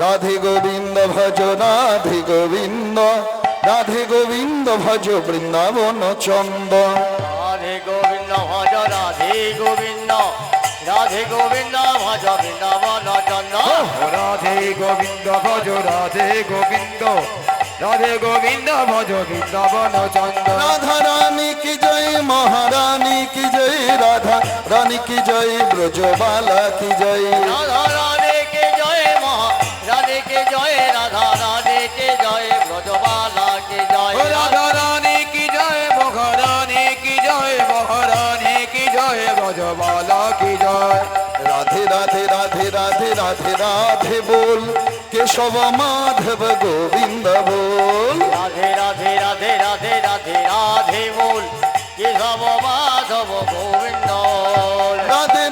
রাধে গোবিন্দ ভজ রাধে গোবিন্দ রাধে গোবিন্দ ভজ বৃন্দাবন চন্দ। রাধে গোবিন্দ ভজ রাধে গোবিন্দ রাধে গোবিন্দ ভজ বৃন্দাবন চন্দ। রাধে গোবিন্দ ভজ রাধে গোবিন্দ রাধে গোবিন্দ ভজ বৃন্দাবন চন্দ্র রাধা রানী কি জয় মহারানী কি জয় রাধা রানী কি জয় ব্রজবালা কি জয়। রাধা রাধে কে জয় রাধা রাধে কে জয় ব্রজবালা কে জয় রাধা রানী কি জয় মহারানী কি জয় মহারানী কি জয় ব্রজবালা কি জয়। রাধে রাধে রাধে রাধে রাধে রাধে বল কেশব মাধব গোবিন্দ বল। রাধে রাধে রাধে রাধে রাধে রাধে বল কেশব মাধব গোবিন্দ রাধে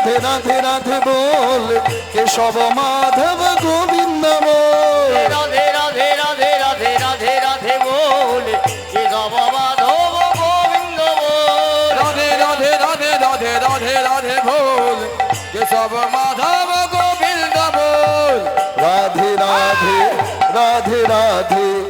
রাধে রাধে রাধে বল কেশব মাধব গোবিন্দ বল রাধে রাধে রাধে রাধে রাধে রাধে বল কেশব মাধব গোবিন্দ বল রাধে রাধে রাধে রাধে রাধে রাধে ভোল কেশব মাধব গোবিন্দ বল রাধে রাধে রাধে রাধে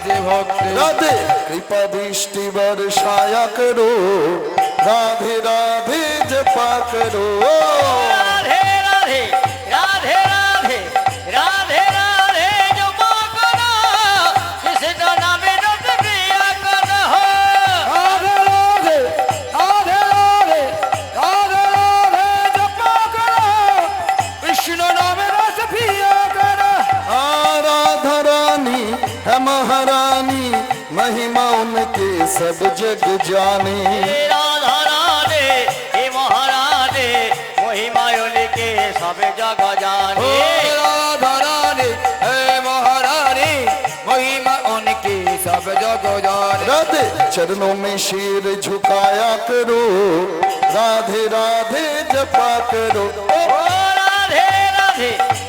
বাজে ভক্তে রাধে কৃপা দৃষ্টি বর্ষায়া করো রাধে রাধে যে পা রো सब जग जाने हे राधा राधे हे महाराधे महिमायुल के सब जग ओ जाने राधा रानी हे महारानी महिमा उनकी सब जग जाने राधे चरणों में शीर झुकाया करो राधे राधे जपा करो ओ राधे राधे राधे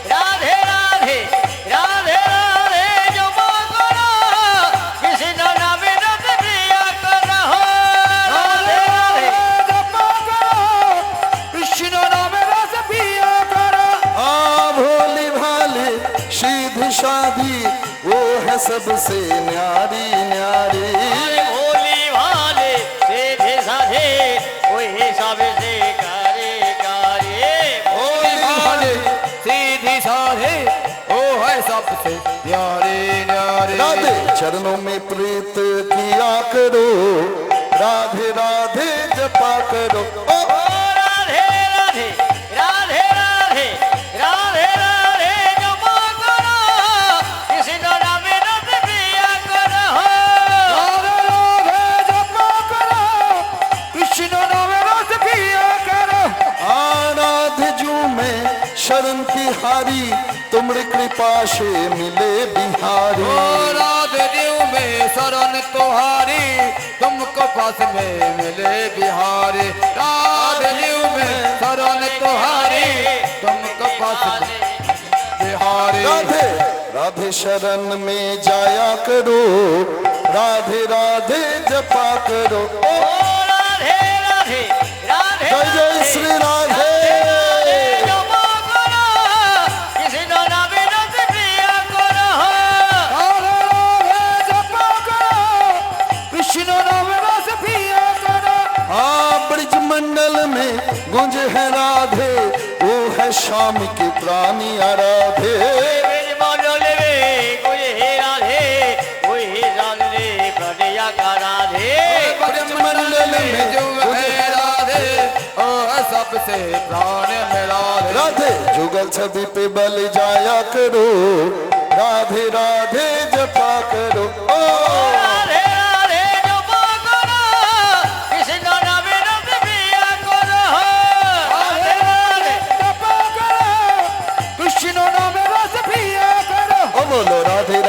सबसे न्यारी न्यारी अरे भोली भाले सीधे साधे वही सबसे करे करे भोली भाले सीधी साधे ओ है सबसे प्यारे न्यारे राधे चरणों में प्रीत किया करो राधे राधे जपा करो ओ ओ शरण की हारी तुम कृपा से मिले बिहारी। राधे में शरण तुहारी तुमको पास में मिले बिहारी। राधे में शरण तुम्हारी तुमको पास बिहारी। राधे राधे शरण में जाया करो राधे राधे जपा करो। ओ मंडल में गुंज है राधे वो है शाम के प्राणी आराधे सबसे प्राण मिला राधे जुगल छवि पे बल जाया करो राधे राधे जपा करो ओ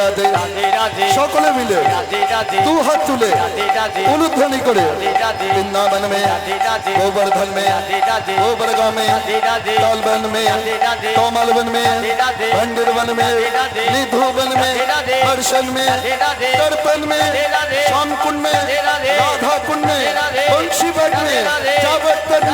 রাধে সকলে মিলে দু হাত তুলে উলুধ্বনি করে বৃন্দাবন মে গোবর্ধন মে गोबरगा में तालबन में कोमलवन में मंदिरवन में निधुवन में हर्षण में दर्पण में श्यामकुंड में राधाकुंड में वंशीवन में जावट